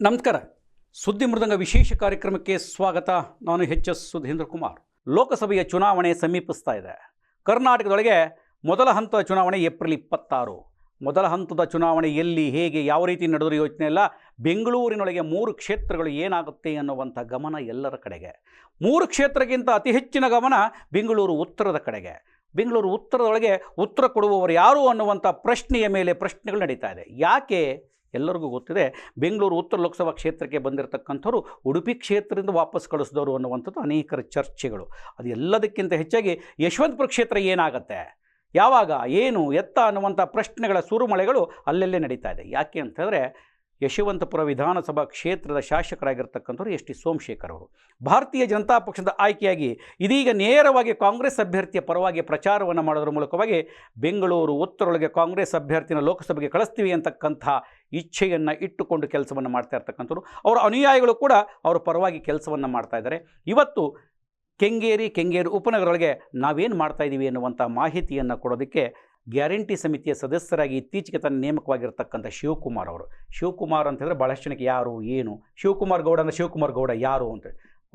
ನಮಸ್ಕಾರ. ಸುದ್ದಿ ಮೃದಂಗ ವಿಶೇಷ ಕಾರ್ಯಕ್ರಮಕ್ಕೆ ಸ್ವಾಗತ. ನಾನು ಎಚ್ ಎಸ್ ಸುಧೀಂದ್ರ ಕುಮಾರ್. ಲೋಕಸಭೆಯ ಚುನಾವಣೆ ಸಮೀಪಿಸ್ತಾ ಇದೆ. ಕರ್ನಾಟಕದೊಳಗೆ ಮೊದಲ ಹಂತದ ಚುನಾವಣೆ ಏಪ್ರಿಲ್ ಇಪ್ಪತ್ತಾರು. ಮೊದಲ ಹಂತದ ಚುನಾವಣೆ ಎಲ್ಲಿ, ಹೇಗೆ, ಯಾವ ರೀತಿ ನಡೆದರೂ ಯೋಚನೆ ಇಲ್ಲ. ಬೆಂಗಳೂರಿನೊಳಗೆ ಮೂರು ಕ್ಷೇತ್ರಗಳು ಏನಾಗುತ್ತೆ ಅನ್ನುವಂಥ ಗಮನ ಎಲ್ಲರ ಕಡೆಗೆ. ಮೂರು ಕ್ಷೇತ್ರಕ್ಕಿಂತ ಅತಿ ಹೆಚ್ಚಿನ ಗಮನ ಬೆಂಗಳೂರು ಉತ್ತರದ ಕಡೆಗೆ. ಬೆಂಗಳೂರು ಉತ್ತರದೊಳಗೆ ಉತ್ತರ ಕೊಡುವವರು ಯಾರು ಅನ್ನುವಂಥ ಪ್ರಶ್ನೆಯ ಮೇಲೆ ಪ್ರಶ್ನೆಗಳು ನಡೀತಾ ಇದೆ. ಯಾಕೆ ಎಲ್ಲರಿಗೂ ಗೊತ್ತಿದೆ, ಬೆಂಗಳೂರು ಉತ್ತರ ಲೋಕಸಭಾ ಕ್ಷೇತ್ರಕ್ಕೆ ಬಂದಿರತಕ್ಕಂಥವ್ರು ಉಡುಪಿ ಕ್ಷೇತ್ರದಿಂದ ವಾಪಸ್ ಕಳಿಸಿದವರು ಅನ್ನುವಂಥದ್ದು ಅನೇಕರ ಚರ್ಚೆಗಳು. ಅದು ಎಲ್ಲದಕ್ಕಿಂತ ಹೆಚ್ಚಾಗಿ ಯಶವಂತಪುರ ಕ್ಷೇತ್ರ ಏನಾಗುತ್ತೆ? ಯಾವಾಗ, ಏನು, ಎತ್ತ ಅನ್ನುವಂಥ ಪ್ರಶ್ನೆಗಳ ಸುರುಮಳೆಗಳು ಅಲ್ಲಲ್ಲೇ ನಡೀತಾ ಇದೆ. ಯಾಕೆ ಅಂತಂದರೆ ಯಶವಂತಪುರ ವಿಧಾನಸಭಾ ಕ್ಷೇತ್ರದ ಶಾಸಕರಾಗಿರ್ತಕ್ಕಂಥವ್ರು ಎಸ್ ಟಿ ಸೋಮಶೇಖರ್ ಅವರು. ಭಾರತೀಯ ಜನತಾ ಪಕ್ಷದ ಆಯ್ಕೆಯಾಗಿ ಇದೀಗ ನೇರವಾಗಿ ಕಾಂಗ್ರೆಸ್ ಅಭ್ಯರ್ಥಿಯ ಪರವಾಗಿ ಪ್ರಚಾರವನ್ನು ಮಾಡೋದ್ರ ಮೂಲಕವಾಗಿ ಬೆಂಗಳೂರು ಉತ್ತರೊಳಗೆ ಕಾಂಗ್ರೆಸ್ ಅಭ್ಯರ್ಥಿನ ಲೋಕಸಭೆಗೆ ಕಳಿಸ್ತೀವಿ ಅಂತಕ್ಕಂಥ ಇಚ್ಛೆಯನ್ನು ಇಟ್ಟುಕೊಂಡು ಕೆಲಸವನ್ನು ಮಾಡ್ತಾ ಇರ್ತಕ್ಕಂಥವ್ರು. ಅವರ ಅನುಯಾಯಿಗಳು ಕೂಡ ಅವರ ಪರವಾಗಿ ಕೆಲಸವನ್ನು ಮಾಡ್ತಾ ಇದ್ದಾರೆ. ಇವತ್ತು ಕೆಂಗೇರಿ ಕೆಂಗೇರಿ ಉಪನಗರೊಳಗೆ ನಾವೇನು ಮಾಡ್ತಾಯಿದ್ದೀವಿ ಅನ್ನುವಂಥ ಮಾಹಿತಿಯನ್ನು ಕೊಡೋದಕ್ಕೆ ಗ್ಯಾರಂಟಿ ಸಮಿತಿಯ ಸದಸ್ಯರಾಗಿ ಇತ್ತೀಚೆಗೆ ತನ್ನ ನೇಮಕವಾಗಿರ್ತಕ್ಕಂಥ ಶಿವಕುಮಾರ್ ಅವರು. ಶಿವಕುಮಾರ್ ಅಂತ ಹೇಳಿದ್ರೆ ಭಾಳಷ್ಟು ಜನಕ್ಕೆ ಯಾರು, ಏನು? ಶಿವಕುಮಾರ್ ಗೌಡ ಅಂದರೆ ಶಿವಕುಮಾರ್ ಗೌಡ ಯಾರು ಅಂತ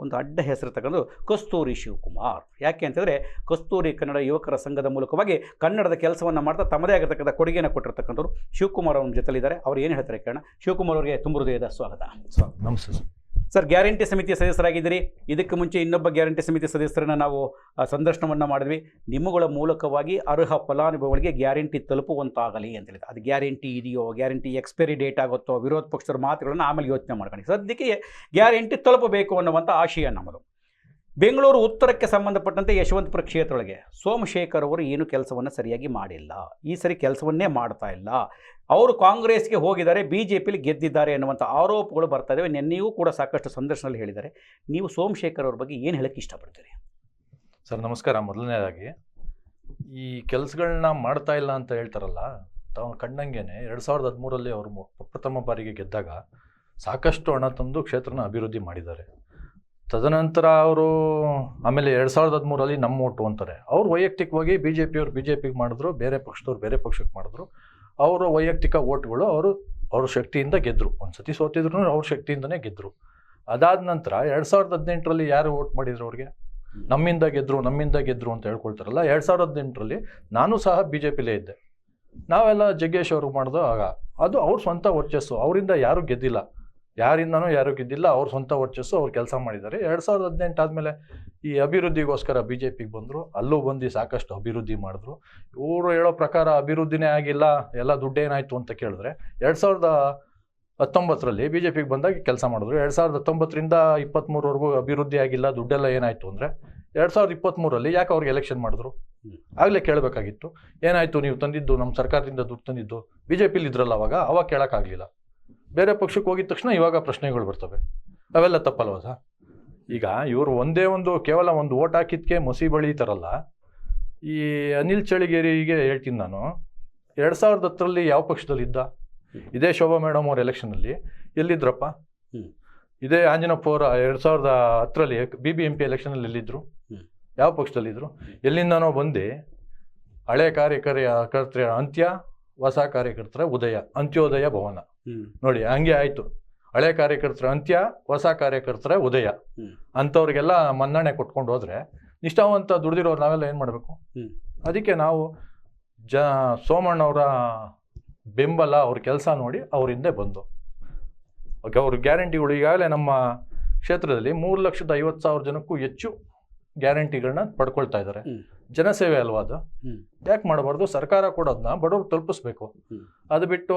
ಒಂದು ಅಡ್ಡ ಹೆಸರು ತಗೊಂಡು ಕಸ್ತೂರಿ ಶಿವಕುಮಾರ್. ಯಾಕೆ ಅಂತಂದರೆ ಕಸ್ತೂರಿ ಕನ್ನಡ ಯುವಕರ ಸಂಘದ ಮೂಲಕವಾಗಿ ಕನ್ನಡದ ಕೆಲಸವನ್ನು ಮಾಡ್ತಾ ತಮ್ಮದೇ ಆಗಿರ್ತಕ್ಕಂಥ ಕೊಡುಗೆಯನ್ನು ಕೊಟ್ಟಿರ್ತಕ್ಕಂಥವ್ರು ಶಿವಕುಮಾರ್ ಅವ್ರ ಜೊತೆಲಿದ್ದಾರೆ. ಅವ್ರು ಏನು ಹೇಳ್ತಾರೆ ಕೇಳೋಣ? ಶಿವಕುಮಾರ್ ಅವರಿಗೆ ತುಂಬ ಹೃದಯದ ಸ್ವಾಗತ. ಸ್ವಾಗತ ನಮಸ್ತೆ ಸರ್, ಗ್ಯಾರಂಟಿ ಸಮಿತಿಯ ಸದಸ್ಯರಾಗಿದ್ದೀರಿ. ಇದಕ್ಕೆ ಮುಂಚೆ ಇನ್ನೊಬ್ಬ ಗ್ಯಾರಂಟಿ ಸಮಿತಿ ಸದಸ್ಯರನ್ನ ನಾವು ಸಂದರ್ಶನವನ್ನು ಮಾಡಿದ್ವಿ. ನಿಮ್ಮಗಳ ಮೂಲಕವಾಗಿ ಅರ್ಹ ಫಲಾನುಭವಿಗಳಿಗೆ ಗ್ಯಾರಂಟಿ ತಲುಪುವಂತಾಗಲಿ ಅಂತ ಹೇಳಿದ್ರೆ. ಅದು ಗ್ಯಾರಂಟಿ ಇದೆಯೋ, ಗ್ಯಾರಂಟಿ ಎಕ್ಸ್ಪೈರಿ ಡೇಟ್ ಆಗುತ್ತೋ, ವಿರೋಧ ಪಕ್ಷದ ಮಾತುಗಳನ್ನು ಆಮೇಲೆ ಯೋಚನೆ ಮಾಡ್ಕೊಂಡು ಸದ್ಯಕ್ಕೆ ಗ್ಯಾರಂಟಿ ತಲುಪಬೇಕು ಅನ್ನುವಂಥ ಆಶಯ ನಮ್ಮದು. ಬೆಂಗಳೂರು ಉತ್ತರಕ್ಕೆ ಸಂಬಂಧಪಟ್ಟಂತೆ ಯಶವಂತಪುರ ಕ್ಷೇತ್ರದೊಳಗೆ ಸೋಮಶೇಖರ್ ಅವರು ಏನು ಕೆಲಸವನ್ನು ಸರಿಯಾಗಿ ಮಾಡಿಲ್ಲ. ಈ ಸರಿ ಕೆಲಸವನ್ನೇ ಮಾಡ್ತಾ ಇಲ್ಲ. ಅವರು ಕಾಂಗ್ರೆಸ್ಗೆ ಹೋಗಿದ್ದಾರೆ ಬಿ ಜೆ ಪಿಲಿ ಗೆದ್ದಿದ್ದಾರೆ ಎನ್ನುವಂಥ ಆರೋಪಗಳು ಬರ್ತಾ ಇದ್ದಾವೆ ನಿನ್ನೆಯೂ ಕೂಡ ಸಾಕಷ್ಟು ಸಂದರ್ಶನದಲ್ಲಿ ಹೇಳಿದ್ದಾರೆ. ನೀವು ಸೋಮಶೇಖರ್ ಅವ್ರ ಬಗ್ಗೆ ಏನು ಹೇಳಕ್ಕೆ ಇಷ್ಟಪಡ್ತೀರಿ? ಸರ್, ನಮಸ್ಕಾರ. ಮೊದಲನೇದಾಗಿ ಈ ಕೆಲಸಗಳನ್ನ ಮಾಡ್ತಾ ಇಲ್ಲ ಅಂತ ಹೇಳ್ತಾರಲ್ಲ, ತಾವು ಕಂಡಂಗೆನೆ ಎರಡು ಸಾವಿರದ ಹದಿಮೂರಲ್ಲಿ ಅವರು ಪ್ರಥಮ ಬಾರಿಗೆ ಗೆದ್ದಾಗ ಸಾಕಷ್ಟು ಹಣ ತಂದು ಕ್ಷೇತ್ರನ ಅಭಿವೃದ್ಧಿ ಮಾಡಿದ್ದಾರೆ. ತದನಂತರ ಅವರು ಆಮೇಲೆ ಎರಡು ಸಾವಿರದ ಹದಿಮೂರಲ್ಲಿ ನಮ್ಮ ಓಟು ಅಂತಾರೆ. ಅವ್ರು ವೈಯಕ್ತಿಕವಾಗಿ ಬಿ ಜೆ ಪಿಯವ್ರು ಬಿ ಜೆ ಪಿಗೆ ಮಾಡಿದ್ರು, ಬೇರೆ ಪಕ್ಷದವ್ರು ಬೇರೆ ಪಕ್ಷಕ್ಕೆ ಮಾಡಿದ್ರು. ಅವರ ವೈಯಕ್ತಿಕ ಓಟ್ಗಳು ಅವರು, ಅವ್ರ ಶಕ್ತಿಯಿಂದ ಗೆದ್ದರು ಒಂದು ಸತಿ ಸೋತಿದ್ರು, ಅವ್ರ ಶಕ್ತಿಯಿಂದನೇ ಗೆದ್ದರು ಅದಾದ ನಂತರ ಎರಡು ಸಾವಿರದ ಹದಿನೆಂಟರಲ್ಲಿ ಯಾರು ಓಟ್ ಮಾಡಿದ್ರು ಅವ್ರಿಗೆ? ನಮ್ಮಿಂದ ಗೆದ್ರು ನಮ್ಮಿಂದ ಗೆದ್ರು ಅಂತ ಹೇಳ್ಕೊಳ್ತಾರಲ್ಲ, ಎರಡು ಸಾವಿರದ ಹದಿನೆಂಟರಲ್ಲಿ ನಾನು ಸಹ ಬಿ ಜೆ ಪಿಲೇ ಇದ್ದೆ. ನಾವೆಲ್ಲ ಜಗ್ಗೇಶ್ ಅವರು ಮಾಡಿದ್ರು ಆಗ. ಅದು ಅವ್ರ ಸ್ವಂತ ವರ್ಚಸ್ಸು. ಅವರಿಂದ ಯಾರೂ ಗೆದ್ದಿಲ್ಲ. ಯಾರಿಂದನೂ ಯಾರೂ ಗೆದ್ದಿಲ್ಲ ಅವ್ರ ಸ್ವಂತ ವರ್ಚಸ್ಸು ಅವ್ರು ಕೆಲಸ ಮಾಡಿದ್ದಾರೆ. ಎರಡು ಸಾವಿರದ ಹದಿನೆಂಟು ಆದಮೇಲೆ ಈ ಅಭಿವೃದ್ಧಿಗೋಸ್ಕರ ಬಿ ಜೆ ಪಿಗೆ ಬಂದರು. ಅಲ್ಲೂ ಬಂದು ಸಾಕಷ್ಟು ಅಭಿವೃದ್ಧಿ ಮಾಡಿದ್ರು. ಇವರು ಹೇಳೋ ಪ್ರಕಾರ ಅಭಿವೃದ್ಧಿನೇ ಆಗಿಲ್ಲ, ಎಲ್ಲ ದುಡ್ಡೇನಾಯಿತು ಅಂತ ಕೇಳಿದ್ರೆ ಎರಡು ಸಾವಿರದ ಹತ್ತೊಂಬತ್ತರಲ್ಲಿ ಬಿ ಜೆ ಪಿಗೆ ಬಂದಾಗ ಕೆಲಸ ಮಾಡಿದ್ರು. ಎರಡು ಸಾವಿರದ ಹತ್ತೊಂಬತ್ತರಿಂದ ಇಪ್ಪತ್ತ್ಮೂರವರೆಗೂ ಅಭಿವೃದ್ಧಿ ಆಗಿಲ್ಲ, ದುಡ್ಡೆಲ್ಲ ಏನಾಯಿತು ಅಂದರೆ ಎರಡು ಸಾವಿರದ ಇಪ್ಪತ್ತ್ಮೂರಲ್ಲಿ ಯಾಕೆ ಅವ್ರಿಗೆ ಎಲೆಕ್ಷನ್ ಮಾಡಿದ್ರು. ಆಗಲೇ ಕೇಳಬೇಕಾಗಿತ್ತು. ಏನಾಯಿತು ನೀವು ತಂದಿದ್ದು ನಮ್ಮ ಸರ್ಕಾರದಿಂದ ದುಡ್ಡು ತಂದಿದ್ದು? ಬಿ ಜೆ ಪಿಲಿ ಇದ್ರಲ್ಲ ಅವಾಗ ಅವಾಗ ಕೇಳೋಕ್ಕಾಗಲಿಲ್ಲ. ಬೇರೆ ಪಕ್ಷಕ್ಕೆ ಹೋಗಿದ ತಕ್ಷಣ ಇವಾಗ ಪ್ರಶ್ನೆಗಳು ಬರ್ತವೆ. ಅವೆಲ್ಲ ತಪ್ಪಲ್ವ ಸರ್? ಈಗ ಇವರು ಒಂದೇ ಒಂದು ಕೇವಲ ಒಂದು ಓಟ್ ಹಾಕಿದ್ಕೆ ಮಸಿ ಬಳಿತಾರಲ್ಲ ಈ ಅನಿಲ್ ಚಳಿಗೇರಿಗೆ ಹೇಳ್ತೀನಿ ನಾನು ಎರಡು ಸಾವಿರದ ಹತ್ತರಲ್ಲಿ ಯಾವ ಪಕ್ಷದಲ್ಲಿ ಇದ್ದ? ಇದೇ ಶೋಭಾ ಮೇಡಮ್ ಅವ್ರ ಎಲೆಕ್ಷನಲ್ಲಿ ಎಲ್ಲಿದ್ರಪ್ಪ. ಇದೇ ಆಂಜನಪ್ಪ ಅವರ ಎರಡು ಸಾವಿರದ ಹತ್ತರಲ್ಲಿ ಬಿ ಬಿ ಎಂ ಪಿ ಎಲೆಕ್ಷನಲ್ಲಿ ಎಲ್ಲಿದ್ದರು. ಯಾವ ಪಕ್ಷದಲ್ಲಿದ್ದರು ಎಲ್ಲಿಂದನೋ ಬಂದು. ಹಳೆ ಕಾರ್ಯಕರ್ತರ ಅಂತ್ಯ ಹೊಸ ಕಾರ್ಯಕರ್ತರ ಉದಯ ಅಂತ್ಯೋದಯ ಭವನ. ನೋಡಿ ಹಂಗೆ ಆಯ್ತು ಹಳೆ ಕಾರ್ಯಕರ್ತರ ಅಂತ್ಯ ಹೊಸ ಕಾರ್ಯಕರ್ತರ ಉದಯ. ಅಂಥವ್ರಿಗೆಲ್ಲ ಮನ್ನಣೆ ಕೊಟ್ಕೊಂಡು ಹೋದ್ರೆ ನಿಷ್ಠಾವಂತ ದುಡ್ದಿರೋರು ನಾವೆಲ್ಲ ಏನು ಮಾಡಬೇಕು. ಅದಕ್ಕೆ ನಾವು ಜ ಸೋಮಣ್ಣವರ ಬೆಂಬಲ ಅವ್ರ ಕೆಲಸ ನೋಡಿ ಅವ್ರ ಹಿಂದೆ ಬಂದು ಓಕೆ ಅವ್ರ ಗ್ಯಾರಂಟಿಗಳು ಈಗಾಗಲೇ ನಮ್ಮ ಕ್ಷೇತ್ರದಲ್ಲಿ ಮೂರು ಲಕ್ಷದ ಐವತ್ತು ಸಾವಿರ ಜನಕ್ಕೂ ಹೆಚ್ಚು ಗ್ಯಾರಂಟಿಗಳನ್ನ ಪಡ್ಕೊಳ್ತಾ ಇದ್ದಾರೆ. ಜನಸೇವೆ ಅಲ್ವಾ ಅದು. ಯಾಕೆ ಮಾಡಬಾರ್ದು ಸರ್ಕಾರ ಕೊಡೋದನ್ನ ಬಡವ್ರು ತಲುಪಿಸ್ಬೇಕು. ಅದು ಬಿಟ್ಟು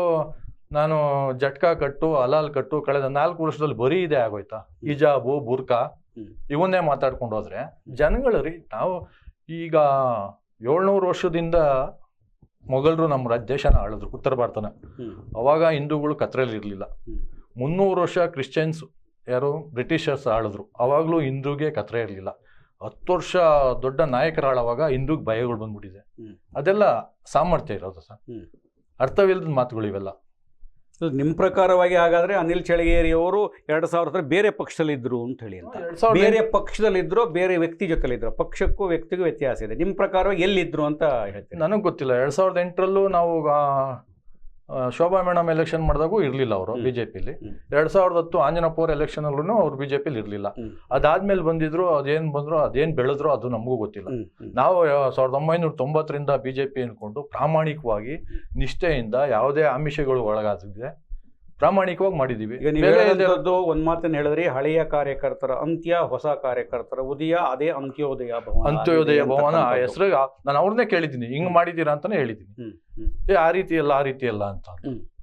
ನಾನು ಜಟ್ಕಾ ಕಟ್ಟು ಅಲಾಲ್ ಕಟ್ಟು ಕಳೆದ ನಾಲ್ಕು ವರ್ಷದಲ್ಲಿ ಬರೀ ಇದೆ ಆಗೋಯ್ತಾ? ಹಿಜಾಬು ಬುರ್ಕಾ. ಇವನ್ನೇ ಮಾತಾಡ್ಕೊಂಡು ಹೋದ್ರೆ ಜನಗಳು ರೀ ನಾವು ಈಗ ಏಳ್ನೂರು ವರ್ಷದಿಂದ ಮೊಘಲರು ನಮ್ಮ ರಾಜ್ಯ ದೇಶನ ಆಳಿದ್ರು ಉತ್ತರ ಭಾರತನ. ಅವಾಗ ಹಿಂದೂಗಳು ಕತ್ರೆಯಲ್ಲಿ ಇರಲಿಲ್ಲ. ಮುನ್ನೂರು ವರ್ಷ ಕ್ರಿಶ್ಚಿಯನ್ಸ್ ಯಾರು ಬ್ರಿಟಿಷರ್ಸ್ ಆಳಿದ್ರು. ಅವಾಗಲೂ ಹಿಂದೂಗೆ ಕತ್ರೆ ಇರಲಿಲ್ಲ. ಹತ್ತು ವರ್ಷ ದೊಡ್ಡ ನಾಯಕರಾಳವಾಗ ಹಿಂದೂಗೆ ಭಯಗಳು ಬಂದ್ಬಿಟ್ಟಿದೆ. ಅದೆಲ್ಲ ಸಾಮರ್ಥ್ಯ ಇರೋದು ಸರ್. ಅರ್ಥವಿಲ್ಲದ ಮಾತುಗಳು ಇವೆಲ್ಲ ನಿಮ್ಮ ಪ್ರಕಾರವಾಗಿ ಹಾಗಾದ್ರೆ ಅನಿಲ್ ಚಳಗೇರಿ ಅವರು ಎರಡು ಸಾವಿರದ ಬೇರೆ ಪಕ್ಷದಲ್ಲಿದ್ದರು ಅಂತ ಹೇಳಿ ಅಂತ. ಬೇರೆ ಪಕ್ಷದಲ್ಲಿದ್ರು ಬೇರೆ ವ್ಯಕ್ತಿ ಜೊತೆಲಿದ್ದರು ಪಕ್ಷಕ್ಕೂ ವ್ಯಕ್ತಿಗೂ ವ್ಯತ್ಯಾಸ ಇದೆ. ನಿಮ್ಮ ಪ್ರಕಾರವಾಗಿ ಎಲ್ಲಿದ್ದರು ಅಂತ ಹೇಳ್ತೀನಿ ನನಗೆ ಗೊತ್ತಿಲ್ಲ. ಎರಡು ಸಾವಿರದ ಎಂಟರಲ್ಲೂ ನಾವು ಶೋಭಾ ಮೇಡಮ್ ಎಲೆಕ್ಷನ್ ಮಾಡಿದಾಗೂ ಇರಲಿಲ್ಲ ಅವರು ಬಿಜೆಪಿಲಿ. ಬಿ ಜೆ ಪಿಲಿ. ಎರಡ್ ಸಾವಿರದ ಹತ್ತು ಆಂಜನಪ್ಪ ಎಲೆಕ್ಷನಲ್ಲೂ ಅವ್ರು ಬಿ ಜೆ ಪಿಲಿ ಇರಲಿಲ್ಲ. ಅದಾದ್ಮೇಲೆ ಬಂದಿದ್ರು ಅದೇನ್ ಬಂದ್ರು ಅದೇನ್ ಬೆಳೆದ್ರು ಅದು ನಮಗೂ ಗೊತ್ತಿಲ್ಲ. ನಾವು ಸಾವಿರದ ಒಂಬೈನೂರ ತೊಂಬತ್ತರಿಂದ ಬಿಜೆಪಿ ಅನ್ಕೊಂಡು ಪ್ರಾಮಾಣಿಕವಾಗಿ ನಿಷ್ಠೆಯಿಂದ ಯಾವುದೇ ಆಮಿಷಗಳು ಒಳಗಾಗಿದೆ ಪ್ರಾಮಾಣಿಕವಾಗಿ ಮಾಡಿದೀವಿ. ಈಗ ನೀವು ಒಂದ್ ಮಾತನ್ನ ಹೇಳಿದ್ರಿ ಹಳೆಯ ಕಾರ್ಯಕರ್ತರ ಅಂತ್ಯ ಹೊಸ ಕಾರ್ಯಕರ್ತರ ಉದಯ ಅದೇ ಅಂತ್ಯೋದಯ ಭವನ. ಅಂತ್ಯೋದಯ ಭವನ ಆ. ಹೆಸರು ನಾನು ಅವ್ರನ್ನೇ ಕೇಳಿದ್ದೀನಿ. ಹಿಂಗ್ ಮಾಡಿದೀರಾ ಅಂತಾನೆ ಹೇಳಿದ್ದೀನಿ. ಏ ಆ ರೀತಿ ಅಲ್ಲ ಆ ರೀತಿ ಅಲ್ಲ ಅಂತ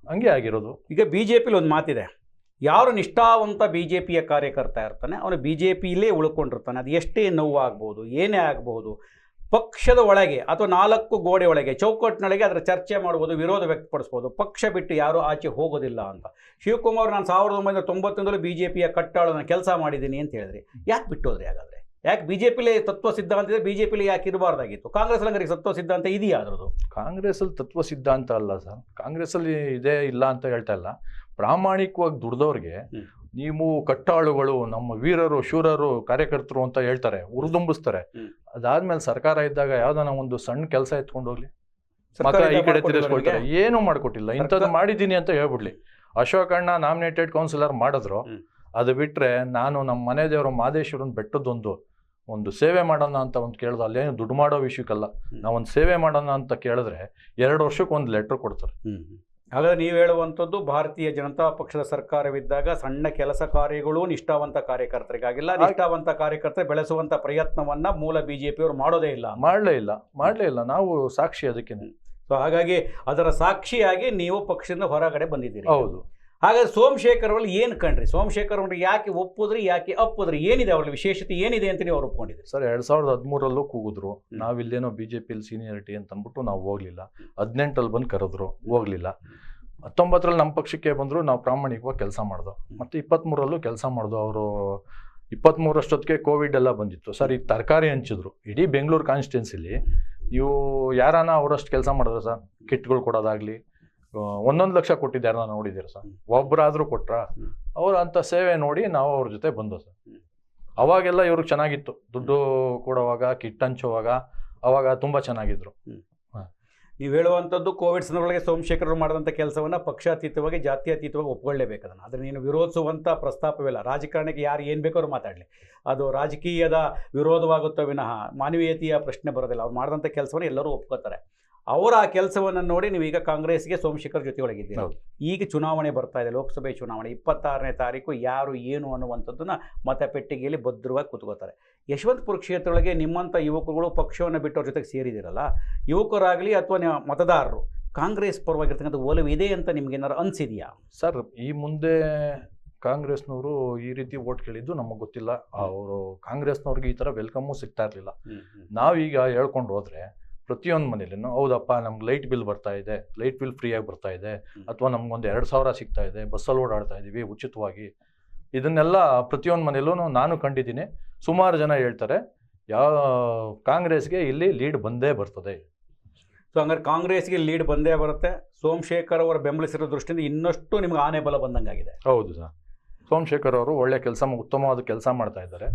ಹಂಗೆ ಆಗಿರೋದು. ಈಗ ಬಿಜೆಪಿಲಿ ಒಂದು ಮಾತಿದೆ. ಯಾರು ನಿಷ್ಠಾವಂತ ಬಿಜೆಪಿಯ ಕಾರ್ಯಕರ್ತ ಇರ್ತಾನೆ ಅವನು ಪಿಲೇ ಉಳ್ಕೊಂಡಿರ್ತಾನೆ. ಅದು ಎಷ್ಟೇ ನೋವು ಆಗ್ಬೋದು ಏನೇ ಆಗಬಹುದು ಪಕ್ಷದ ಒಳಗೆ ಅಥವಾ ನಾಲ್ಕು ಗೋಡೆ ಒಳಗೆ ಚೌಕಟ್ಟಿನೊಳಗೆ ಅದರ ಚರ್ಚೆ ಮಾಡ್ಬೋದು ವಿರೋಧ ವ್ಯಕ್ತಪಡಿಸ್ಬೋದು. ಪಕ್ಷ ಬಿಟ್ಟು ಯಾರೂ ಆಚೆ ಹೋಗೋದಿಲ್ಲ ಅಂತ. ಶಿವಕುಮಾರ್ ನಾನು ಸಾವಿರದ ಒಂಬೈನೂರ ತೊಂಬತ್ತೊಂದರಲ್ಲಿ ಬಿ ಜೆ ಪಿಯ ಕಟ್ಟಾಳು ನಾನು ಕೆಲಸ ಮಾಡಿದ್ದೀನಿ ಅಂತ ಹೇಳಿದ್ರಿ ಯಾಕೆ ಬಿಟ್ಟೋದ್ರಿ ಹಾಗಾದರೆ? ಯಾಕೆ ಬಿ ಜೆ ಪಿಲಿ ತತ್ವ ಸಿದ್ಧಾಂತ ಇದೆ ಬಿ ಜೆ ಪಿಲಿ ಯಾಕೆ ಇರಬಾರ್ದಾಗಿತ್ತು? ಕಾಂಗ್ರೆಸ್ ಹಂಗಾರೆ ತತ್ವ ಸಿದ್ಧಾಂತ ಇದೆಯಾ ಅದರದು ಕಾಂಗ್ರೆಸ್ ಅಲ್ಲಿ ತತ್ವ ಸಿದ್ಧಾಂತ ಅಲ್ಲ ಸರ್. ಕಾಂಗ್ರೆಸ್ ಅಲ್ಲಿ ಇದೇ ಇಲ್ಲ ಅಂತ ಹೇಳ್ತಾ ಇಲ್ಲ. ಪ್ರಾಮಾಣಿಕವಾಗಿ ದುಡ್ದವ್ರಿಗೆ. ನೀವು ಕಟ್ಟಾಳುಗಳು ನಮ್ಮ ವೀರರು ಶೂರರು ಕಾರ್ಯಕರ್ತರು ಅಂತ ಹೇಳ್ತಾರೆ ಉರಿದುಂಬಿಸ್ತಾರೆ. ಅದಾದ್ಮೇಲೆ ಸರ್ಕಾರ ಇದ್ದಾಗ ಯಾವ್ದಾನ ಒಂದು ಸಣ್ಣ ಕೆಲಸ ಎತ್ಕೊಂಡು ಹೋಗ್ಲಿ ಈ ಕಡೆ ತಿರ್ಸ್ಕೊಳ್ತಾರೆ. ಏನು ಮಾಡ್ಕೊಟ್ಟಿಲ್ಲ. ಇಂಥದ್ದು ಮಾಡಿದ್ದೀನಿ ಅಂತ ಹೇಳ್ಬಿಡ್ಲಿ. ಅಶೋಕ್ ಅಣ್ಣ ನಾಮಿನೇಟೆಡ್ ಕೌನ್ಸಿಲರ್ ಮಾಡಿದ್ರು. ಅದು ಬಿಟ್ರೆ ನಾನು ನಮ್ಮ ಮನೆ ದೇವರು ಮಾದೇಶ್ವರನ್ ಬೆಟ್ಟದೊಂದು ಒಂದು ಸೇವೆ ಮಾಡೋಣ ಅಂತ ಒಂದು ಕೇಳ್ದು. ಅಲ್ಲೇನು ದುಡ್ಡು ಮಾಡೋ ವಿಷಯಕ್ಕಲ್ಲ. ನಾವೊಂದು ಸೇವೆ ಮಾಡೋಣ ಅಂತ ಕೇಳಿದ್ರೆ ಎರಡು ವರ್ಷಕ್ಕೆ ಒಂದು ಲೆಟರ್ ಕೊಡ್ತಾರೆ. ಹಾಗಾದ್ರೆ ನೀವು ಹೇಳುವಂಥದ್ದು ಭಾರತೀಯ ಜನತಾ ಪಕ್ಷದ ಸರ್ಕಾರವಿದ್ದಾಗ ಸಣ್ಣ ಕೆಲಸ ಕಾರ್ಯಗಳು ನಿಷ್ಠಾವಂತ ಕಾರ್ಯಕರ್ತರಿಗಾಗಿಲ್ಲ ನಿಷ್ಠಾವಂತ ಕಾರ್ಯಕರ್ತರು ಬೆಳೆಸುವಂಥ ಪ್ರಯತ್ನವನ್ನ ಮೂಲ ಬಿಜೆಪಿಯವರು ಮಾಡೋದೇ ಇಲ್ಲ. ಮಾಡಲೇ ಇಲ್ಲ. ಮಾಡಲೇ ಇಲ್ಲ. ನಾವು ಸಾಕ್ಷಿ ಅದಕ್ಕೆ. ಸೊ ಹಾಗಾಗಿ ಅದರ ಸಾಕ್ಷಿಯಾಗಿ ನೀವು ಪಕ್ಷದಿಂದ ಹೊರಗಡೆ ಬಂದಿದ್ದೀರಿ. ಹೌದು. ಹಾಗಾದ್ರೆ ಸೋಮಶೇಖರ್ ಅವರಲ್ಲಿ ಏನು ಕಂಡ್ರಿ? ಸೋಮಶೇಖರ್ ಅವ್ರಿಗೆ ಯಾಕೆ ಒಪ್ಪುದ್ರಿ ಯಾಕೆ ಅಪ್ಪುದ್ರಿ? ಏನಿದೆ ಅವ್ರಲ್ಲಿ ವಿಶೇಷತೆ ಏನಿದೆ ಅಂತ ನೀವು ಅವ್ರು ಒಪ್ಕೊಂಡಿದ್ರು ಸರ್ ಎರಡು ಸಾವಿರದ ಹದಿಮೂರಲ್ಲೂ ಕೂಗಿದ್ರು. ನಾವಿಲ್ಲೇನೋ ಬಿ ಜೆ ಪಿಲಿ ಸೀನಿಯರಿಟಿ ಅಂತ ಅಂದ್ಬಿಟ್ಟು ನಾವು ಹೋಗ್ಲಿಲ್ಲ. ಹದಿನೆಂಟಲ್ಲಿ ಬಂದು ಕರೆದ್ರು ಹೋಗ್ಲಿಲ್ಲ. ಹತ್ತೊಂಬತ್ತರಲ್ಲಿ ನಮ್ಮ ಪಕ್ಷಕ್ಕೆ ಬಂದರು ನಾವು ಪ್ರಾಮಾಣಿಕವಾಗಿ ಕೆಲಸ ಮಾಡ್ದು. ಮತ್ತು ಇಪ್ಪತ್ತ್ಮೂರಲ್ಲೂ ಕೆಲಸ ಮಾಡ್ದು ಅವರು ಇಪ್ಪತ್ತ್ಮೂರಷ್ಟೊತ್ತಿಗೆ ಕೋವಿಡ್ ಎಲ್ಲ ಬಂದಿತ್ತು. ಸರ್ ಈಗ ತರಕಾರಿ ಹಂಚಿದ್ರು. ಇಡೀ ಬೆಂಗಳೂರು ಕಾನ್ಸ್ಟಿಟ್ಯೂನ್ಸಿಲಿ ನೀವು ಯಾರಾನ ಅವರಷ್ಟು ಕೆಲಸ ಮಾಡಿದ್ರೆ ಸರ್? ಕಿಟ್ಗಳು ಕೊಡೋದಾಗ್ಲಿ ಒಂದೊಂದು ಲಕ್ಷ ಕೊಟ್ಟಿದ್ದಾರೆ ನಾನು ನೋಡಿದ್ದೀರ ಸರ್? ಒಬ್ಬರಾದರೂ ಕೊಟ್ರ? ಅವ್ರು ಅವ್ರ ಅಂತ ಸೇವೆ ನೋಡಿ ನಾವು ಅವ್ರ ಜೊತೆ ಬಂದು ಸರ್. ಅವಾಗೆಲ್ಲ ಇವ್ರಿಗೆ ಚೆನ್ನಾಗಿತ್ತು. ದುಡ್ಡು ಕೊಡುವಾಗ ಕಿಟ್ ಹಂಚುವಾಗ ಅವಾಗ ತುಂಬ ಚೆನ್ನಾಗಿದ್ರು. ನೀವು ಹೇಳುವಂಥದ್ದು ಕೋವಿಡ್ ಸಂದರ್ಭಗಳಿಗೆ ಸೋಮಶೇಖರ್ ಅವರು ಮಾಡಿದಂಥ ಕೆಲಸವನ್ನು ಪಕ್ಷಾತೀತವಾಗಿ ಜಾತ್ಯತೀತವಾಗಿ ಒಪ್ಕೊಳ್ಳೇಬೇಕು ಅದನ್ನು. ಆದರೆ ನೀನು ವಿರೋಧಿಸುವಂಥ ಪ್ರಸ್ತಾಪವಿಲ್ಲ. ರಾಜಕಾರಣಕ್ಕೆ ಯಾರು ಏನು ಬೇಕಾದ್ರೂ ಮಾತಾಡಲಿ. ಅದು ರಾಜಕೀಯದ ವಿರೋಧವಾಗುತ್ತೋ ವಿನಃ ಮಾನವೀಯತೆಯ ಪ್ರಶ್ನೆ ಬರೋದಿಲ್ಲ. ಅವ್ರು ಮಾಡಿದಂಥ ಕೆಲಸವನ್ನು ಎಲ್ಲರೂ ಒಪ್ಕೋತಾರೆ. ಅವರ ಆ ಕೆಲಸವನ್ನು ನೋಡಿ ನೀವು ಈಗ ಕಾಂಗ್ರೆಸ್ಗೆ ಸೋಮಶೇಖರ್ ಜೊತೆ ಒಳಗಿದ್ದೀರಿ. ಈಗ ಚುನಾವಣೆ ಬರ್ತಾ ಇದೆ ಲೋಕಸಭೆ ಚುನಾವಣೆ ಇಪ್ಪತ್ತಾರನೇ ತಾರೀಕು ಯಾರು ಏನು ಅನ್ನುವಂಥದ್ದನ್ನ ಮತಪೆಟ್ಟಿಗೆಯಲ್ಲಿ ಭದ್ರವಾಗಿ ಕೂತ್ಕೋತಾರೆ. ಯಶವಂತಪುರ ಕ್ಷೇತ್ರದೊಳಗೆ ನಿಮ್ಮಂಥ ಯುವಕರುಗಳು ಪಕ್ಷವನ್ನು ಬಿಟ್ಟವ್ರ ಜೊತೆಗೆ ಸೇರಿದಿರಲ್ಲ ಯುವಕರಾಗಲಿ ಅಥವಾ ಮತದಾರರು ಕಾಂಗ್ರೆಸ್ ಪರವಾಗಿರ್ತಕ್ಕಂಥ ಒಲವು ಇದೆ ಅಂತ ನಿಮ್ಗೆ ಏನಾರು ಅನಿಸಿದೆಯಾ? ಸರ್ ಈ ಮುಂದೆ ಕಾಂಗ್ರೆಸ್ನವರು ಈ ರೀತಿ ಓಟ್ ಕೇಳಿದ್ದು ನಮಗೆ ಗೊತ್ತಿಲ್ಲ. ಅವರು ಕಾಂಗ್ರೆಸ್ನವ್ರಿಗೆ ಈ ಥರ ವೆಲ್ಕಮ್ಮು ಸಿಗ್ತಾ ಇರಲಿಲ್ಲ. ನಾವೀಗ ಹೇಳ್ಕೊಂಡು ಹೋದ್ರೆ ಪ್ರತಿಯೊಂದು ಮನೇಲಿನೂ ಹೌದಪ್ಪ ನಮ್ಗೆ ಲೈಟ್ ಬಿಲ್ ಬರ್ತಾ ಇದೆ ಲೈಟ್ ಬಿಲ್ ಫ್ರೀಯಾಗಿ ಬರ್ತಾ ಇದೆ. ಅಥವಾ ನಮ್ಗೊಂದು ಎರಡು ಸಾವಿರ ಸಿಗ್ತಾ ಇದೆ ಬಸ್ಸಲ್ಲಿ ಓಡಾಡ್ತಾ ಇದ್ದೀವಿ ಉಚಿತವಾಗಿ. ಇದನ್ನೆಲ್ಲ ಪ್ರತಿಯೊಂದು ಮನೇಲೂ ನಾನು ಕಂಡಿದ್ದೀನಿ. ಸುಮಾರು ಜನ ಹೇಳ್ತಾರೆ ಯಾವ ಕಾಂಗ್ರೆಸ್ಗೆ ಇಲ್ಲಿ ಲೀಡ್ ಬಂದೇ ಬರ್ತದೆ. ಸೊ ಹಂಗಾರೆ ಕಾಂಗ್ರೆಸ್ಗೆ ಲೀಡ್ ಬಂದೇ ಬರುತ್ತೆ. ಸೋಮಶೇಖರ್ ಅವರ ಬೆಂಬಲಿಸಿರೋ ದೃಷ್ಟಿಯಿಂದ ಇನ್ನಷ್ಟು ನಿಮ್ಗೆ ಆನೆ ಬಲ ಬಂದಂಗಾಗಿದೆ. ಹೌದು ಸರ್. ಸೋಮಶೇಖರ್ ಅವರು ಒಳ್ಳೆ ಕೆಲಸ ಉತ್ತಮವಾದ ಕೆಲಸ ಮಾಡ್ತಾ ಇದ್ದಾರೆ.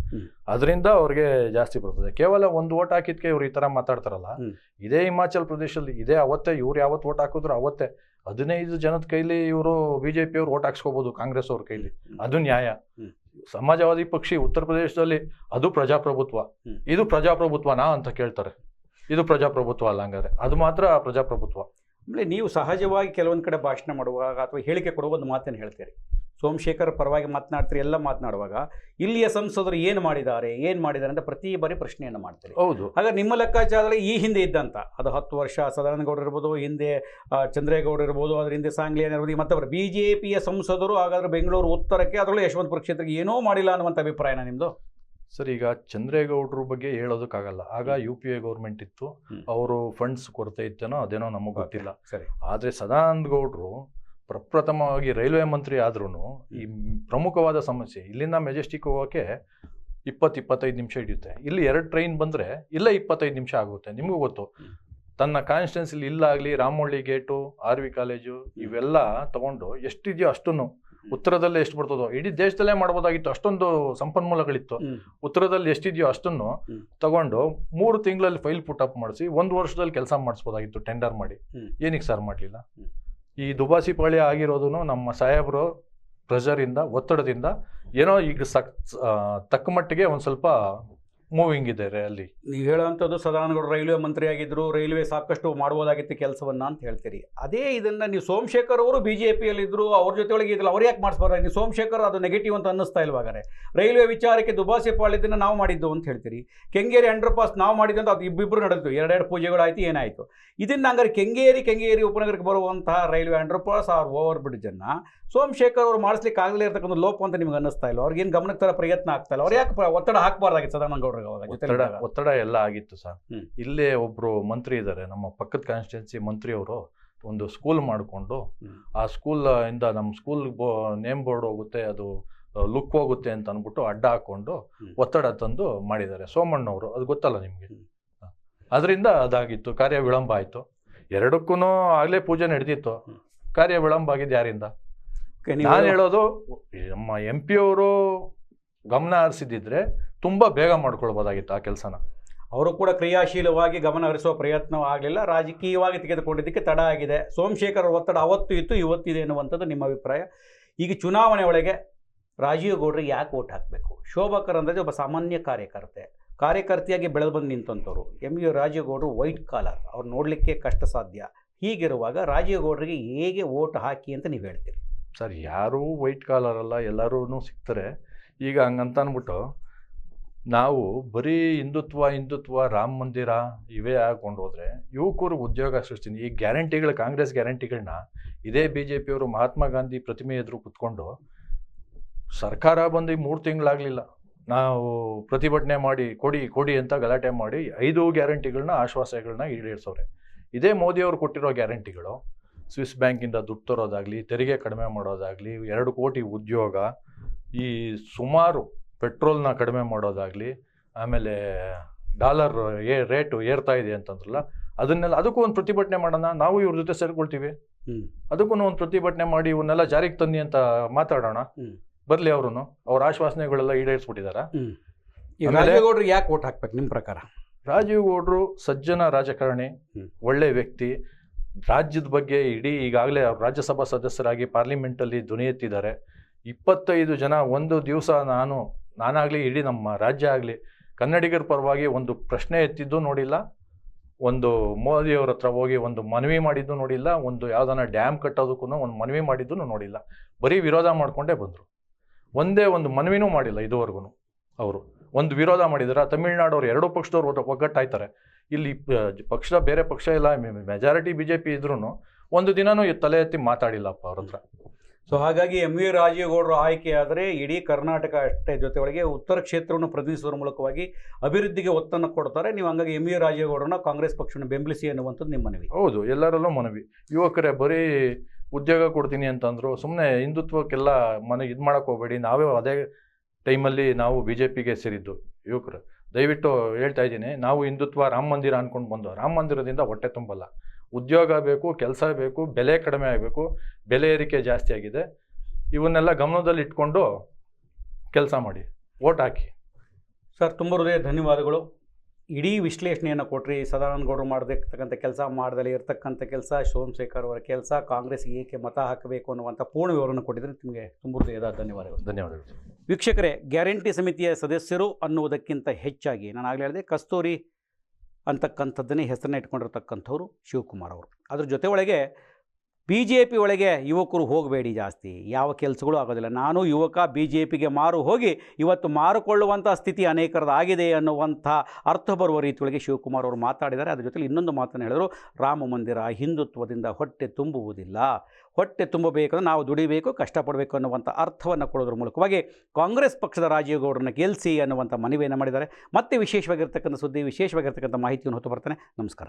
ಅದರಿಂದ ಅವ್ರಿಗೆ ಜಾಸ್ತಿ ಬರ್ತದೆ. ಕೇವಲ ಒಂದು ಓಟ್ ಹಾಕಿದ್ಕೆ ಇವ್ರು ಈ ತರ ಮಾತಾಡ್ತಾರಲ್ಲ. ಇದೇ ಹಿಮಾಚಲ್ ಪ್ರದೇಶದಲ್ಲಿ ಇದೇ ಅವತ್ತೇ ಇವ್ರು ಯಾವತ್ತು ಓಟ್ ಹಾಕಿದ್ರು ಅವತ್ತೇ. ಹದಿನೈದು ಜನದ ಕೈಲಿ ಇವರು ಬಿಜೆಪಿ ಅವ್ರು ಓಟ್ ಹಾಕ್ಸ್ಕೋಬಹುದು ಕಾಂಗ್ರೆಸ್ ಅವ್ರ ಕೈಲಿ. ಅದು ನ್ಯಾಯ. ಸಮಾಜವಾದಿ ಪಕ್ಷಿ ಉತ್ತರ ಪ್ರದೇಶದಲ್ಲಿ ಅದು ಪ್ರಜಾಪ್ರಭುತ್ವ. ಇದು ಪ್ರಜಾಪ್ರಭುತ್ವನಾ ಅಂತ ಕೇಳ್ತಾರೆ. ಇದು ಪ್ರಜಾಪ್ರಭುತ್ವ ಅಲ್ಲ ಹಂಗಾದ್ರೆ ಅದು ಮಾತ್ರ ಪ್ರಜಾಪ್ರಭುತ್ವ. ಆಮೇಲೆ ನೀವು ಸಹಜವಾಗಿ ಕೆಲವೊಂದು ಕಡೆ ಭಾಷಣ ಮಾಡುವಾಗ ಅಥವಾ ಹೇಳಿಕೆ ಕೊಡುವ ಒಂದು ಮಾತನ್ನು ಹೇಳ್ತೀರಿ. ಸೋಮಶೇಖರ್ ಪರವಾಗಿ ಮಾತನಾಡ್ತೀರಿ ಎಲ್ಲ ಮಾತನಾಡುವಾಗ ಇಲ್ಲಿಯ ಸಂಸದರು ಏನು ಮಾಡಿದ್ದಾರೆ ಏನು ಮಾಡಿದ್ದಾರೆ ಅಂತ ಪ್ರತಿ ಬಾರಿ ಪ್ರಶ್ನೆಯನ್ನು ಮಾಡ್ತಾರೆ. ಹೌದು. ಹಾಗಾದ್ರೆ ನಿಮ್ಮ ಲೆಕ್ಕಾಚಾರದಲ್ಲಿ ಈ ಹಿಂದೆ ಇದ್ದಂಥ ಅದು ಹತ್ತು ವರ್ಷ ಸದಾನಂದಗೌಡರು ಇರ್ಬೋದು ಹಿಂದೆ ಚಂದ್ರೇಗೌಡ ಇರ್ಬೋದು ಅದ್ರ ಹಿಂದೆ ಸಾಂಗ್ಲಿಯನ್ ಇರ್ಬೋದು ಈ ಮತ್ತೊಬ್ಬರು ಬಿ ಜೆ ಪಿಯ ಸಂಸದರು ಹಾಗಾದ್ರೆ ಬೆಂಗಳೂರು ಉತ್ತರಕ್ಕೆ ಅದರಲ್ಲೂ ಯಶವಂತಪುರ ಕ್ಷೇತ್ರಕ್ಕೆ ಏನೂ ಮಾಡಿಲ್ಲ ಅನ್ನುವಂಥ ಅಭಿಪ್ರಾಯನ ನಿಮ್ಮದು ಸರ್ ಈಗ ಚಂದ್ರೇಗೌಡರ ಬಗ್ಗೆ ಹೇಳೋದಕ್ಕಾಗಲ್ಲ. ಆಗ ಯು ಪಿ ಎ ಗೌರ್ಮೆಂಟ್ ಇತ್ತು. ಅವರು ಫಂಡ್ಸ್ ಕೊರತೆ ಇತ್ತೇನೋ ಅದೇನೋ ನಮಗೆ ಗೊತ್ತಿಲ್ಲ. ಸರಿ. ಆದರೆ ಸದಾನಂದ ಗೌಡರು ಪ್ರಪ್ರಥಮವಾಗಿ ರೈಲ್ವೆ ಮಂತ್ರಿ ಆದ್ರೂ ಈ ಪ್ರಮುಖವಾದ ಸಮಸ್ಯೆ ಇಲ್ಲಿಂದ ಮೆಜೆಸ್ಟಿಕ್ ಹೋಗೋಕೆ ಇಪ್ಪತ್ತು ಇಪ್ಪತ್ತೈದು ನಿಮಿಷ ಹಿಡಿಯುತ್ತೆ. ಇಲ್ಲಿ ಎರಡು ಟ್ರೈನ್ ಬಂದರೆ ಇಲ್ಲೇ ಇಪ್ಪತ್ತೈದು ನಿಮಿಷ ಆಗುತ್ತೆ ನಿಮಗೂ ಗೊತ್ತು. ತನ್ನ ಕಾನ್ಸ್ಟಿಟ್ಯೂನ್ಸಿಲಿ ಇಲ್ಲಾಗಲಿ ರಾಮೋಳಿ ಗೇಟು ಆರ್ ವಿ ಕಾಲೇಜು ಇವೆಲ್ಲ ತಗೊಂಡು ಎಷ್ಟಿದೆಯೋ ಅಷ್ಟನ್ನು ಉತ್ತರದಲ್ಲೇ ಎಷ್ಟು ಬರ್ತದೋ ಇಡೀ ದೇಶದಲ್ಲೇ ಮಾಡ್ಬೋದಾಗಿತ್ತು ಅಷ್ಟೊಂದು ಸಂಪನ್ಮೂಲಗಳಿತ್ತು. ಉತ್ತರದಲ್ಲಿ ಎಷ್ಟಿದೆಯೋ ಅಷ್ಟನ್ನು. ತಗೊಂಡು ಮೂರು ತಿಂಗಳಲ್ಲಿ ಫೈಲ್ ಪುಟ್ ಅಪ್ ಮಾಡಿಸಿ ಒಂದು ವರ್ಷದಲ್ಲಿ ಕೆಲಸ ಮಾಡಿಸ್ಬೋದಾಗಿತ್ತು ಟೆಂಡರ್ ಮಾಡಿ. ಏನಕ್ಕೆ ಸರ್ ಮಾಡಲಿಲ್ಲ. ಈ ದುಬಾಸಿ ಪಾಳ್ಯ ಆಗಿರೋದು ನಮ್ಮ ಸಾಹೇಬರು ಪ್ರೆಷರಿಂದ ಒತ್ತಡದಿಂದ ಏನೋ ಈಗ ಸಕ್ ತಕ್ಕಮಟ್ಟಿಗೆ ತಕ್ಕ ಮಟ್ಟಿಗೆ ಒಂದು ಸ್ವಲ್ಪ ಮೂವಿಂಗ್ ಇದೆ ರೇ- ಅಲ್ಲಿ ನೀವು ಹೇಳುವಂಥದ್ದು ಸದಾನಗೌಡ ರೈಲ್ವೆ ಮಂತ್ರಿ ಆಗಿದ್ರು ರೈಲ್ವೆ ಸಾಕಷ್ಟು ಮಾಡ್ಬೋದಾಗಿತ್ತು ಕೆಲಸವನ್ನ ಅಂತ ಹೇಳ್ತೀರಿ. ಅದೇ ಇದನ್ನ ನೀವು ಸೋಮಶೇಖರ್ ಅವರು ಬಿ ಜೆ ಪಿಯಲ್ಲಿದ್ದರು ಅವ್ರ ಜೊತೆ ಒಳಗೆ ಇದ್ರಲ್ಲ ಅವ್ರು ಯಾಕೆ ಮಾಡಿಸ್ಬಾರ ನೀವು ಸೋಮಶೇಖರ್ ಅದು ನೆಗೆಟಿವ್ ಅಂತ ಅನ್ನಿಸ್ತಾ ಇಲ್ವಾಗಾರೆ ರೈಲ್ವೆ ವಿಚಾರಕ್ಕೆ ದುಬಾಸಿ ಪಾಳಿದ್ದನ್ನು ನಾವು ಮಾಡಿದ್ದು ಅಂತ ಹೇಳ್ತೀರಿ. ಕೆಂಗೇರಿ ಅಂಡರ್ ಪಾಸ್ ನಾವು ಮಾಡಿದ್ದು ಅಂತ ಅದು ಇಬ್ಬಿಬ್ಬರು ನಡೆದು ಎರಡೆರಡು ಪೂಜೆಗಳಾಯ್ತು, ಏನಾಯಿತು? ಇದನ್ನ ಹಂಗಾರೆ ಕೆಂಗೇರಿ ಕೆಂಗೇರಿ ಉಪನಗರಕ್ಕೆ ಬರುವಂತಹ railway underpass or over ಬ್ರಿಡ್ಜನ್ನು ಸೋಮಶೇಖರ್ ಅವರು ಮಾಡಿಸ್ಲಿಕ್ಕೆ ಆಗಲೇ ಇರತಕ್ಕಂಥ ಲೋಪ ಅಂತ ನಿಮ್ಗೆ ಅನ್ನಿಸ್ತಾ ಇಲ್ಲ. ಅವ್ರಿಗೇನು ಗಮನಕ್ಕೆ ತರ ಪ್ರಯತ್ನ ಆಗ್ತಾ ಇಲ್ಲ. ಅವ್ರು ಯಾಕೆ ಒತ್ತಡ ಹಾಕಬಾರ್ದಾಗಿತ್ತು ಸದಾನಂದಗೌಡರಿಗೆ ಅವಾಗ ಒತ್ತಡ ಒತ್ತಡ ಎಲ್ಲ ಆಗಿತ್ತು ಸರ್. ಇಲ್ಲೇ ಒಬ್ಬರು ಮಂತ್ರಿ ಇದ್ದಾರೆ ನಮ್ಮ ಪಕ್ಕದ ಕಾನ್ಸ್ಟಿಟ್ಯೂನ್ಸಿ ಮಂತ್ರಿ ಅವರು ಒಂದು ಸ್ಕೂಲ್ ಮಾಡಿಕೊಂಡು ಆ ಸ್ಕೂಲ್ ಇಂದ ನಮ್ಮ ಸ್ಕೂಲ್ ನೇಮ್ ಬೋರ್ಡ್ ಹೋಗುತ್ತೆ ಅದು ಲುಕ್ ಹೋಗುತ್ತೆ ಅಂತ ಅಂದ್ಬಿಟ್ಟು ಅಡ್ಡ ಹಾಕೊಂಡು ಒತ್ತಡ ತಂದು ಮಾಡಿದ್ದಾರೆ. ಸೋಮಣ್ಣವರು ಅದು ಗೊತ್ತಲ್ಲ ನಿಮಗೆ. ಅದರಿಂದ ಅದಾಗಿತ್ತು ಕಾರ್ಯ ವಿಳಂಬ ಆಯಿತು. ಎರಡಕ್ಕೂ ಆಗಲೇ ಪೂಜೆ ನಡೆದಿತ್ತು. ಕಾರ್ಯ ವಿಳಂಬ ಆಗಿದ್ದು ಯಾರಿಂದ? ನಾನು ಹೇಳೋದು ನಮ್ಮ ಎಂ ಪಿ ಅವರು ಗಮನ ಹರಿಸಿದ್ದಿದ್ರೆ ತುಂಬಾ ಬೇಗ ಮಾಡ್ಕೊಳ್ಬೋದಾಗಿತ್ತು ಆ ಕೆಲಸನ. ಅವರು ಕೂಡ ಕ್ರಿಯಾಶೀಲವಾಗಿ ಗಮನ ಹರಿಸುವ ಪ್ರಯತ್ನ ಆಗಲಿಲ್ಲ. ರಾಜಕೀಯವಾಗಿ ತೆಗೆದುಕೊಂಡಿದ್ದಕ್ಕೆ ತಡ ಆಗಿದೆ. ಸೋಮಶೇಖರ್ ಅವ್ರ ಒತ್ತಡ ಅವತ್ತು ಇತ್ತು ಇವತ್ತಿದೆ ಎನ್ನುವಂಥದ್ದು ನಿಮ್ಮ ಅಭಿಪ್ರಾಯ. ಈಗ ಚುನಾವಣೆ ಒಳಗೆ ರಾಜೀವ್ ಗೌಡ್ರಿಗೆ ಯಾಕೆ ಓಟ್ ಹಾಕಬೇಕು? ಶೋಭಕರ್ ಅಂದರೆ ಒಬ್ಬ ಸಾಮಾನ್ಯ ಕಾರ್ಯಕರ್ತೆ. ಕಾರ್ಯಕರ್ತೆಯಾಗಿ ಬೆಳೆದು ಬಂದು ನಿಂತಂಥವ್ರು. ಎಂ ಯು ರಾಜೀವ್ ಗೌಡರು ವೈಟ್ ಕಾಲರ್ ಅವ್ರು ನೋಡಲಿಕ್ಕೆ ಕಷ್ಟ ಸಾಧ್ಯ. ಹೀಗಿರುವಾಗ ರಾಜೀವ್ ಗೌಡರಿಗೆ ಹೇಗೆ ಓಟ್ ಹಾಕಿ ಅಂತ ನೀವು ಹೇಳ್ತೀರಿ? ಸರ್ ಯಾರೂ ವೈಟ್ ಕಾಲರ್ ಅಲ್ಲ ಎಲ್ಲರೂ ಸಿಗ್ತಾರೆ ಈಗ ಹಂಗಂತ ಅಂದ್ಬಿಟ್ಟು ನಾವು ಬರೀ ಹಿಂದುತ್ವ ಹಿಂದುತ್ವ, ರಾಮ ಮಂದಿರ ಇವೇ ಹಾಕೊಂಡು ಹೋದ್ರೆ ಯುವಕರು ಉದ್ಯೋಗ ಸೃಷ್ಟಿ ಈ ಗ್ಯಾರಂಟಿಗಳು, ಕಾಂಗ್ರೆಸ್ ಗ್ಯಾರಂಟಿಗಳನ್ನ ಇದೇ ಬಿ ಜೆ ಪಿಯವರು ಮಹಾತ್ಮ ಗಾಂಧಿ ಪ್ರತಿಮೆ ಎದುರು ಕುತ್ಕೊಂಡು ಸರ್ಕಾರ ಬಂದು ಮೂರು ತಿಂಗಳಾಗಲಿಲ್ಲ. ನಾವು ಪ್ರತಿಭಟನೆ ಮಾಡಿ, ಕೊಡಿ ಕೊಡಿ ಅಂತ ಗಲಾಟೆ ಮಾಡಿ ಐದು ಗ್ಯಾರಂಟಿಗಳನ್ನ ಆಶ್ವಾಸಗಳನ್ನ ಈಡೇರಿಸೋರೆ ಇದೇ ಮೋದಿಯವರು ಕೊಟ್ಟಿರೋ ಗ್ಯಾರಂಟಿಗಳು. ಸ್ವಿಸ್ ಬ್ಯಾಂಕಿಂದ ದುಡ್ಡು ತರೋದಾಗಲಿ ತೆರಿಗೆ ಕಡಿಮೆ ಮಾಡೋದಾಗಲಿ ಎರಡು ಕೋಟಿ ಉದ್ಯೋಗ ಈ ಸುಮಾರು ಪೆಟ್ರೋಲ್ನ ಕಡಿಮೆ ಮಾಡೋದಾಗಲಿ ಆಮೇಲೆ ಡಾಲರ್ ಏ ರೇಟು ಏರ್ತಾ ಇದೆ ಅಂತಂದ್ರಲ್ಲ ಅದನ್ನೆಲ್ಲ ಅದಕ್ಕೂ ಒಂದು ಪ್ರತಿಭಟನೆ ಮಾಡೋಣ ನಾವು ಇವ್ರ ಜೊತೆ ಸೇರ್ಕೊಳ್ತೀವಿ. ಅದಕ್ಕೂ ಒಂದು ಪ್ರತಿಭಟನೆ ಮಾಡಿ ಇವನ್ನೆಲ್ಲ ಜಾರಿಗೆ ತನ್ನಿ ಅಂತ ಮಾತಾಡೋಣ. ಬರಲಿ ಅವರು ಅವ್ರ ಆಶ್ವಾಸನೆಗಳೆಲ್ಲ ಈಡೇರಿಸ್ಬಿಟ್ಟಿದಾರ. ಈಗ ಆಮೇಲೆ- ರಾಜೀವ್ ಗೌಡ್ರಿಗೆ ಯಾಕೆ ಓಟ್ ಹಾಕ್ಬೇಕು ನಿಮ್ಮ ಪ್ರಕಾರ? ರಾಜೀವ್ ಗೌಡ್ರು ಸಜ್ಜನ ರಾಜಕಾರಣಿ ಒಳ್ಳೆ ವ್ಯಕ್ತಿ ರಾಜ್ಯದ ಬಗ್ಗೆ ಇಡೀ ಈಗಾಗಲೇ ರಾಜ್ಯಸಭಾ ಸದಸ್ಯರಾಗಿ ಪಾರ್ಲಿಮೆಂಟಲ್ಲಿ ಧ್ವನಿ ಎತ್ತಿದ್ದಾರೆ. ಇಪ್ಪತ್ತೈದು ಜನ ಒಂದು ದಿವಸ ನಾನು, ನಾನಾಗಲಿ ಇಡೀ ನಮ್ಮ ರಾಜ್ಯ ಆಗಲಿ ಕನ್ನಡಿಗರ ಪರವಾಗಿ ಒಂದು ಪ್ರಶ್ನೆ ಎತ್ತಿದ್ದು ನೋಡಿಲ್ಲ. ಒಂದು ಮೋದಿಯವ್ರ ಹತ್ರ ಹೋಗಿ ಒಂದು ಮನವಿ ಮಾಡಿದ್ದು ನೋಡಿಲ್ಲ. ಒಂದು ಯಾವ್ದಾನ ಡ್ಯಾಮ್ ಕಟ್ಟೋದಕ್ಕೂ ಒಂದು ಮನವಿ ಮಾಡಿದ್ದು ನೋಡಿಲ್ಲ. ಬರೀ ವಿರೋಧ ಮಾಡಿಕೊಂಡೇ ಬಂದರು. ಒಂದೇ ಒಂದು ಮನವಿನೂ ಮಾಡಿಲ್ಲ ಇದುವರೆಗೂ ಅವರು. ಒಂದು ವಿರೋಧ ಮಾಡಿದಾರೆ. ತಮಿಳ್ನಾಡವ್ರು ಎರಡೂ ಪಕ್ಷದವ್ರು ಒಗ್ಗಟ್ಟಾಯ್ತಾರೆ. ಇಲ್ಲಿ ಪಕ್ಷ ಬೇರೆ ಪಕ್ಷ ಇಲ್ಲ ಮೆಜಾರಿಟಿ ಬಿ ಜೆ ಪಿ ಇದ್ರೂ ಒಂದು ದಿನನೂ ತಲೆ ಎತ್ತಿ ಮಾತಾಡಿಲ್ಲಪ್ಪ ಅವ್ರ ಹತ್ರ. ಸೊ ಹಾಗಾಗಿ ಎಂ ವಿ ರಾಜೇಗೌಡರು ಗೌಡರು ಆಯ್ಕೆಯಾದರೆ ಇಡೀ ಕರ್ನಾಟಕ ಅಷ್ಟೇ ಜೊತೆ ಒಳಗೆ ಉತ್ತರ ಕ್ಷೇತ್ರವನ್ನು ಪ್ರತಿನಿಧಿಸುವ ಮೂಲಕವಾಗಿ ಅಭಿವೃದ್ಧಿಗೆ ಒತ್ತನ್ನು ಕೊಡ್ತಾರೆ. ನೀವು ಹಂಗಾಗಿ ಎಂ ವಿ ರಾಜೇಗೌಡರನ್ನ ಗೌಡರನ್ನ ಕಾಂಗ್ರೆಸ್ ಪಕ್ಷವನ್ನು ಬೆಂಬಲಿಸಿ ಅನ್ನುವಂಥದ್ದು ನಿಮ್ಮ ಮನವಿ. ಹೌದು ಎಲ್ಲರಲ್ಲೂ ಮನವಿ. ಯುವಕರೇ ಬರೀ ಉದ್ಯೋಗ ಕೊಡ್ತೀನಿ ಅಂತಂದ್ರು ಸುಮ್ಮನೆ ಹಿಂದುತ್ವಕ್ಕೆಲ್ಲ ಮನೆ ಇದು ಮಾಡೋಕೆ ಹೋಗಬೇಡಿ. ನಾವೇ ಅದೇ ಟೈಮಲ್ಲಿ ನಾವು ಬಿ ಜೆ ಪಿಗೆ ಸೇರಿದ್ದು. ಯುವಕರು ದಯವಿಟ್ಟು ಹೇಳ್ತಾ ಇದ್ದೀನಿ, ನಾವು ಹಿಂದುತ್ವ ರಾಮ ಮಂದಿರ ಅಂದ್ಕೊಂಡು ಬಂದು, ರಾಮ ಮಂದಿರದಿಂದ ಹೊಟ್ಟೆ ತುಂಬಲ್ಲ. ಉದ್ಯೋಗ ಬೇಕು, ಕೆಲಸ ಬೇಕು, ಬೆಲೆ ಕಡಿಮೆ ಆಗಬೇಕು, ಬೆಲೆ ಏರಿಕೆ ಜಾಸ್ತಿ ಆಗಿದೆ. ಇವನ್ನೆಲ್ಲ ಗಮನದಲ್ಲಿ ಇಟ್ಕೊಂಡು ಕೆಲಸ ಮಾಡಿ ಓಟ್ ಹಾಕಿ. ಸರ್, ತುಂಬ ಹೃದಯ ಧನ್ಯವಾದಗಳು. ಇಡೀ ವಿಶ್ಲೇಷಣೆಯನ್ನು ಕೊಟ್ರಿ ಸದಾನಂದ ಗೌಡರು ಮಾಡದಿರ್ತಕ್ಕಂಥ ಕೆಲಸ ಮಾಡದಲ್ಲಿ ಇರತಕ್ಕಂಥ ಕೆಲಸ ಸೋಮಶೇಖರ್ ಅವರ ಕೆಲಸ ಕಾಂಗ್ರೆಸ್ಗೆ ಏಕೆ ಮತ ಹಾಕಬೇಕು ಅನ್ನುವಂಥ ಪೂರ್ಣ ವಿವರವನ್ನು ಕೊಟ್ಟಿದ್ರೆ. ನಿಮಗೆ ತುಂಬ ಹೃದಯದ ಧನ್ಯವಾದಗಳು. ಧನ್ಯವಾದಗಳು. ವೀಕ್ಷಕರೇ ಗ್ಯಾರಂಟಿ ಸಮಿತಿಯ ಸದಸ್ಯರು ಅನ್ನುವುದಕ್ಕಿಂತ ಹೆಚ್ಚಾಗಿ ನಾನು ಆಗಲೇ ಹೇಳಿದೆ ಕಸ್ತೂರಿ ಅಂತಕ್ಕಂಥದ್ದನ್ನೇ ಹೆಸರನ್ನ ಇಟ್ಕೊಂಡಿರ್ತಕ್ಕಂಥವ್ರು ಶಿವಕುಮಾರ್ ಅವರು. ಅದ್ರ ಜೊತೆ ಒಳಗೆ ಬಿ ಜೆ ಪಿ ಒಳಗೆ ಯುವಕರು ಹೋಗಬೇಡಿ ಜಾಸ್ತಿ. ಯಾವ ಕೆಲಸಗಳು ಆಗೋದಿಲ್ಲ. ನಾನು ಯುವಕ ಬಿ ಜೆ ಪಿಗೆ ಮಾರು ಹೋಗಿ ಇವತ್ತು ಮಾರುಕೊಳ್ಳುವಂಥ ಸ್ಥಿತಿ ಅನೇಕರದ್ದು ಆಗಿದೆ ಅನ್ನುವಂಥ ಅರ್ಥ ಬರುವ ರೀತಿಯೊಳಗೆ ಶಿವಕುಮಾರ್ ಅವರು ಮಾತಾಡಿದ್ದಾರೆ. ಅದರ ಜೊತೆಗೆ ಇನ್ನೊಂದು ಮಾತನ್ನು ಹೇಳಿದರು, ರಾಮ ಮಂದಿರ ಹಿಂದುತ್ವದಿಂದ ಹೊಟ್ಟೆ ತುಂಬುವುದಿಲ್ಲ. ಹೊಟ್ಟೆ ತುಂಬಬೇಕಂದ್ರೆ ನಾವು ದುಡಿಬೇಕು, ಕಷ್ಟಪಡಬೇಕು ಅನ್ನುವಂಥ ಅರ್ಥವನ್ನು ಕೊಡೋದ್ರ ಮೂಲಕವಾಗಿ ಕಾಂಗ್ರೆಸ್ ಪಕ್ಷದ ರಾಜೀವ್ ಗೌಡರನ್ನ ಗೆಲ್ಲಿಸಿ ಅನ್ನುವಂಥ ಮನವಿಯನ್ನು ಮಾಡಿದ್ದಾರೆ. ಮತ್ತೆ ವಿಶೇಷವಾಗಿರ್ತಕ್ಕಂಥ ಸುದ್ದಿ, ವಿಶೇಷವಾಗಿರ್ತಕ್ಕಂಥ ಮಾಹಿತಿಯನ್ನು ಹೊತ್ತು ಬರ್ತಾನೆ. ನಮಸ್ಕಾರ.